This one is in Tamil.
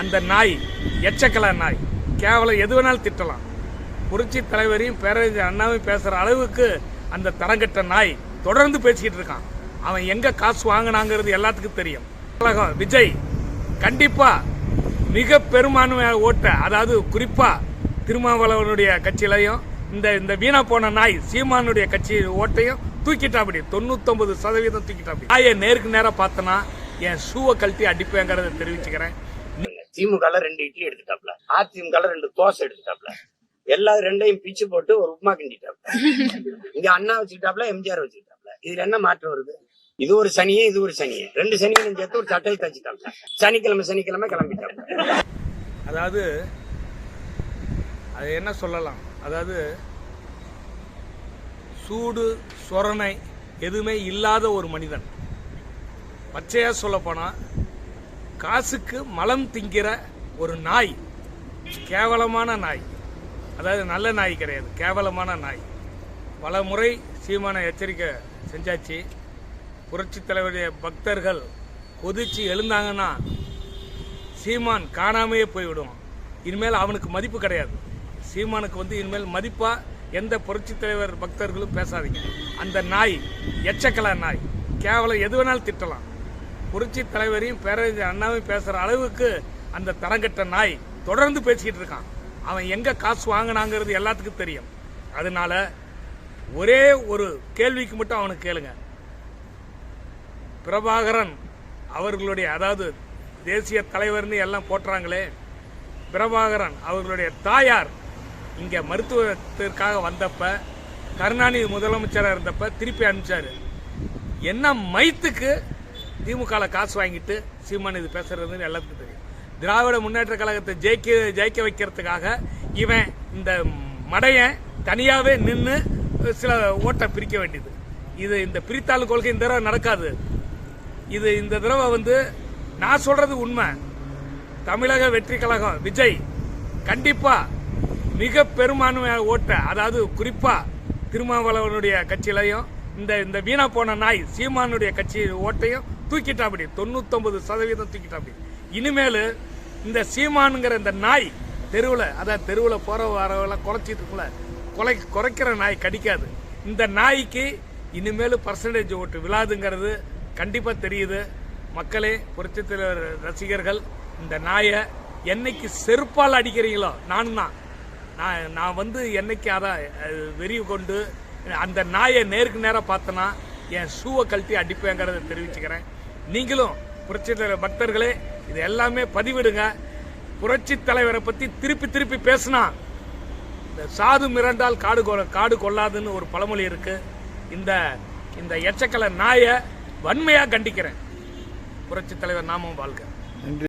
அந்த நாய் எச்சக்கல நாய். கேவலம் எது வேணாலும் திட்டலாம். புரட்சி தலைவரையும் பேரறிஞர் அண்ணாவையும் பேசுகிற அளவுக்கு அந்த தரங்கட்ட நாய் தொடர்ந்து பேசிக்கிட்டு இருக்கான். அவன் எங்கே காசு வாங்கினாங்கிறது எல்லாத்துக்கும் தெரியும். கழகம் விஜய் கண்டிப்பாக மிக பெரும்பான்மையாக ஓட்ட அதாவது குறிப்பாக திருமாவளவனுடைய கட்சியிலையும் இந்த இந்த வீணா போன நாய் சீமானுடைய கட்சி ஓட்டையும் தூக்கிட்டாப்படி தொண்ணூத்தொன்பது சதவீதம் தூக்கிட்டாப்படி நாயை நேருக்கு நேராக பார்த்தனா என் ஷூவை கழட்டி அடிப்பேங்கிறத தெரிவிச்சுக்கிறேன். திமுக ரெண்டு இட்லி எடுத்துட்டாப்ல அதிமுக ரெண்டு தோசை எடுத்துட்டாப்ல எல்லா ரெண்டையும் பிச்சு போட்டு ஒரு உப்மா கிண்டிட்டாப்ல. இங்க அண்ணா வச்சுக்கிட்டாப்ல எம்ஜிஆர் வச்சுக்கிட்டாப்ல. இதுல என்ன மாற்றம் வருது? இது ஒரு சனியே இது ஒரு சனியே. ரெண்டு சனியும் சேர்த்து ஒரு சட்டையை தச்சுட்டாப்ல. சனிக்கிழமை சனிக்கிழமை கிளம்பிட்டாப்ல. அதாவது அது என்ன சொல்லலாம்? அதாவது சூடு சொரணை எதுவுமே இல்லாத ஒரு மனிதன். பச்சையா சொல்ல போனா காசுக்கு மலம் திங்கிற ஒரு நாய். கேவலமான நாய். அதாவது நல்ல நாய் கிடையாது. கேவலமான நாய். பல முறை சீமான எச்சரிக்கை செஞ்சாச்சு. புரட்சி தலைவருடைய பக்தர்கள் கொதிச்சு எழுந்தாங்கன்னா சீமான் காணாமையே போய்விடுவான் இனிமேல் அவனுக்கு மதிப்பு கிடையாது. சீமானுக்கு வந்து இனிமேல் மதிப்பாக எந்த புரட்சி தலைவர் பக்தர்களும் பேசாதீங்க. அந்த நாய் எச்சக்கல நாய். கேவலம் எது வேணாலும் திட்டலாம். புரட்சி தலைவரையும் பேரறிஞர் அண்ணாவையும் பேசுகிற அளவுக்கு அந்த தரங்கட்ட நாய் தொடர்ந்து பேசிக்கிட்டு இருக்கான். அவன் எங்கே காசு வாங்கினாங்கிறது எல்லாத்துக்கும் தெரியும். அதனால ஒரே ஒரு கேள்விக்கு மட்டும் அவனுக்கு கேளுங்க. பிரபாகரன் அவர்களுடைய அதாவது தேசிய தலைவர்னு எல்லாம் போட்டுறாங்களே பிரபாகரன் அவர்களுடைய தாயார் இங்கே மருத்துவத்திற்காக வந்தப்ப கருணாநிதி முதலமைச்சராக இருந்தப்ப திருப்பி அனுப்பிச்சாரு. என்ன மைத்துக்கு திமுகவில் காசு வாங்கிட்டு சீமான் இது பேசுறதுன்னு எல்லாத்துக்கும் தெரியும். திராவிட முன்னேற்ற கழகத்தை ஜெயிக்க ஜெயிக்க வைக்கிறதுக்காக இவன் இந்த மடையன் தனியாகவே நின்று சில ஓட்டை பிரிக்க வேண்டியது. இது இந்த பிரித்தாள் கொள்கை இந்த தடவை நடக்காது. இது இந்த தடவை வந்து நான் சொல்றது உண்மை. தமிழக வெற்றி கழகம் விஜய் கண்டிப்பாக மிக பெரும்பான்மை ஓட்டை அதாவது குறிப்பாக திருமாவளவனுடைய கட்சியிலையும் இந்த இந்த வீணா போன நாய் சீமானுடைய கட்சி ஓட்டையும் தூக்கிட்டாப்படி தொண்ணூத்தொன்பது சதவீதம் தூக்கிட்டாப்படி இனிமேல் இந்த சீமானுங்கிற இந்த நாய் தெருவில் அதான் தெருவில் போற வரவெல்லாம் குறைச்சிட்டு இருக்குல்ல கொலை குறைக்கிற நாய் கடிக்காது. இந்த நாய்க்கு இனிமேல் பர்சன்டேஜ் ஓட்டு விழாதுங்கிறது கண்டிப்பாக தெரியுது. மக்களே புரட்சித் தலைவர் ரசிகர்கள் இந்த நாயை என்னைக்கு செருப்பால் அடிக்கிறீங்களோ நானும் தான். நான் நான் வந்து என்னைக்கு அதான் அஹ், வெறி கொண்டு அந்த நாயை நேருக்கு நேராக பார்த்தனா என் ஷூவை கழட்டி அடிப்பேங்கிறத தெரிவிச்சுக்கிறேன். நீங்களும் புரட்சி தலைவர் பக்தர்களே இது எல்லாமே பதிவிடுங்க. புரட்சி தலைவரை பற்றி திருப்பி திருப்பி பேசினா இந்த சாது மிரண்டால் காடு கொ- காடு கொள்ளாதுன்னு ஒரு பழமொழி இருக்கு. இந்த இந்த எச்சக்கலை நாயை வன்மையாக கண்டிக்கிறேன். புரட்சி தலைவர் நாமும் வாழ்க.